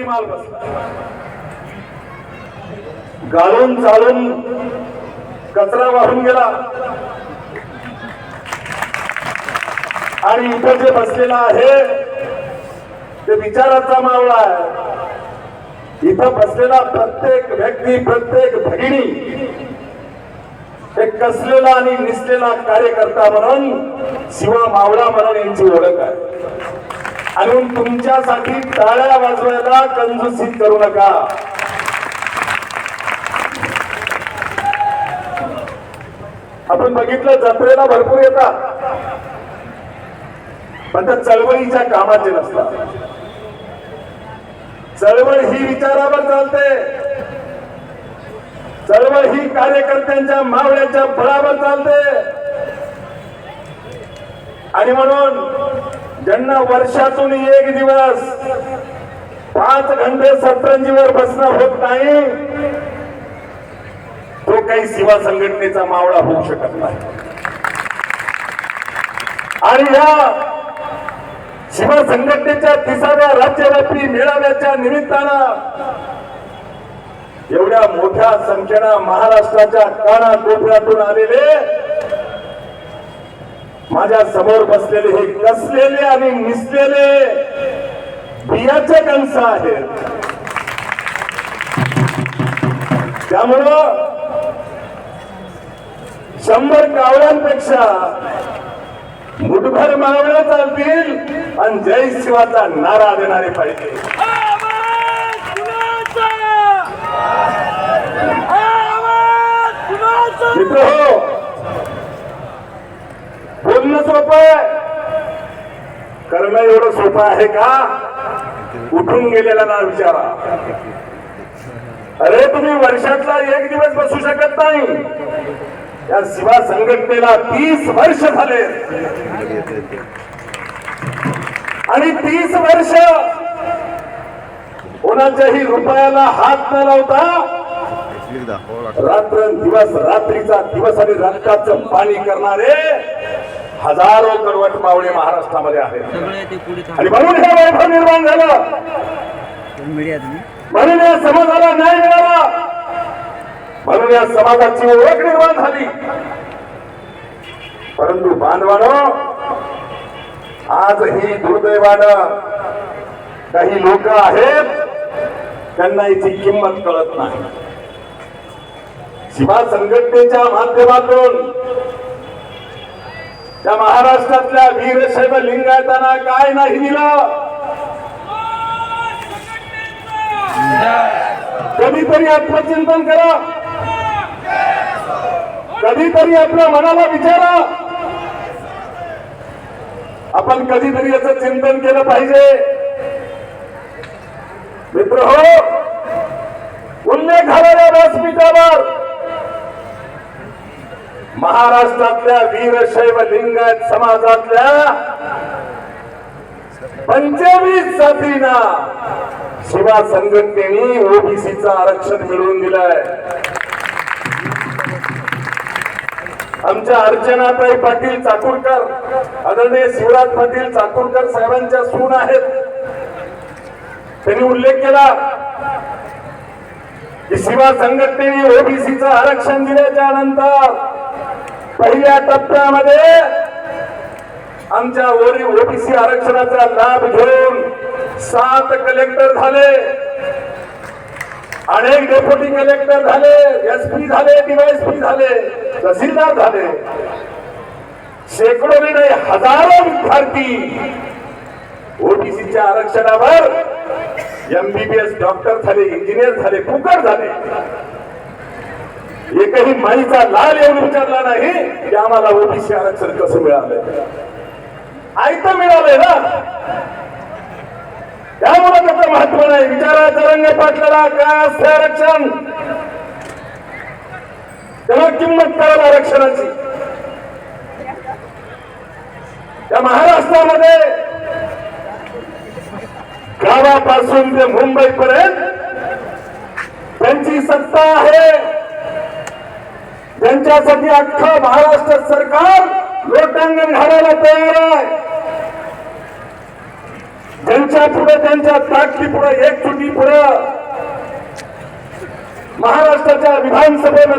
नकली माल बसला. घालून चालून कचरा वाहून गेला. आणि इथं जे बसलेला आहे ते विचाराचा मावळा आहे. इथं बसलेला प्रत्येक व्यक्ती प्रत्येक भगिनी एक कसलेला आणि निसलेला कार्यकर्ता म्हणून शिवा मावळा म्हणून यांची ओळख आहे. म्हणून तुमच्यासाठी टाळ्या वाजवायला कंजूसी करू नका. आपण बघितलं जत्रेला भरपूर येतात. पण त्या चळवळीच्या कामाचे नसतात. चळवळ ही विचारावर चालते. चळवळ ही कार्यकर्त्यांच्या मावळ्याच्या बळावर चालते. आणि म्हणून ज्यांना वर्षातून एक दिवस पाच घंटे सतरंजीवर बसणं होत नाही तो काही शिवा संघटनेचा मावळा होऊ शकत नाही. आणि या शिवा संघटनेच्या तिसाव्या राज्यव्यापी मेळाव्याच्या निमित्तानं एवढ्या मोठ्या संख्येनं महाराष्ट्राच्या कानाकोपऱ्यातून आलेले माझ्यासमोर बसलेले हे कसलेले आणि निसलेले बियाचे कंस आहेत. त्यामुळं शंभर कावळ्यांपेक्षा मुठभर मावळ्या चालतील आणि जय शिवाचा नारा देणारे पाहिजे. मित्र हो बोलणं सोपं आहे. करणं एवढं सोपं आहे का? उठून गेलेला ना विचारा. अरे तुम्ही वर्षातला एक दिवस बसू शकत नाही. या शिवा संघटनेला तीस वर्ष झाले. आणि तीस वर्ष कोणाच्याही रुपयाला हात न लावता रात्र दिवस रात्रीचा दिवस आणि रक्ताचं पाणी करणारे हजारो कडवट मावळे महाराष्ट्रामध्ये आहेत. आणि म्हणून हे वैभव निर्माण झालं. म्हणून या समाजाला न्याय मिळाला. म्हणून या समाजाची ओळख निर्माण झाली. परंतु बांधवानो आजही दुर्दैवानं काही लोक आहेत त्यांना याची किंमत कळत नाही. शिवा संघटनेच्या माध्यमातून त्या महाराष्ट्रातल्या वीरशैव लिंगायतांना काय नाही दिलं? कधीतरी आत्मचिंतन करा. कधीतरी आपल्या मनाला विचारा. आपण कधीतरी याच चिंतन केलं पाहिजे. मित्र हो उल्लेख झालेल्या व्यासपीठावर महाराष्ट्रातल्या वीरशैव लिंगायत समाजातल्या. पंचवीस जातींना शिवा संघटनेने ओबीसीचं आरक्षण मिळवून दिलंय. आमच्या अर्चनाताई पाटील चाकूरकर आदरणीय शिवराज पाटील चाकूरकर साहेबांच्या सून आहेत. त्यांनी उल्लेख केला की शिवा संघटनेने ओबीसीचं आरक्षण दिल्याच्या नंतर पहिल्या टप्प्यामध्ये आमच्या ओरी ओबीसी आरक्षणाचा लाभ घेऊन सात कलेक्टर झाले. अनेक डेप्युटी कलेक्टर झाले एसपी झाले डीवायएसपी झाले तहसीलदार झाले. शेकडो नाही हजारो विद्यार्थी ओबीसीच्या आरक्षणावर एमबीबीएस डॉक्टर झाले इंजिनियर झाले कुकर झाले. एकही माईचा लाल येऊन विचारला नाही की आम्हाला ओबीसी आरक्षण कसं मिळालंय? आयतं मिळालंय ना? त्यामुळे त्याचं महत्त्व नाही. विचाराचं रंग पाठला काय असते आरक्षण. त्याला किंमत कळलं आरक्षणाची. त्या महाराष्ट्रामध्ये गावापासून ते मुंबई पर्यंत त्यांची सत्ता आहे. त्यांच्यासाठी अख्खं महाराष्ट्र सरकार लोटांगण घालायला तयार आहे. त्यांच्या पुढे त्यांच्या ताकदी पुढे एक चुटी पुढे महाराष्ट्राच्या विधानसभेमध्ये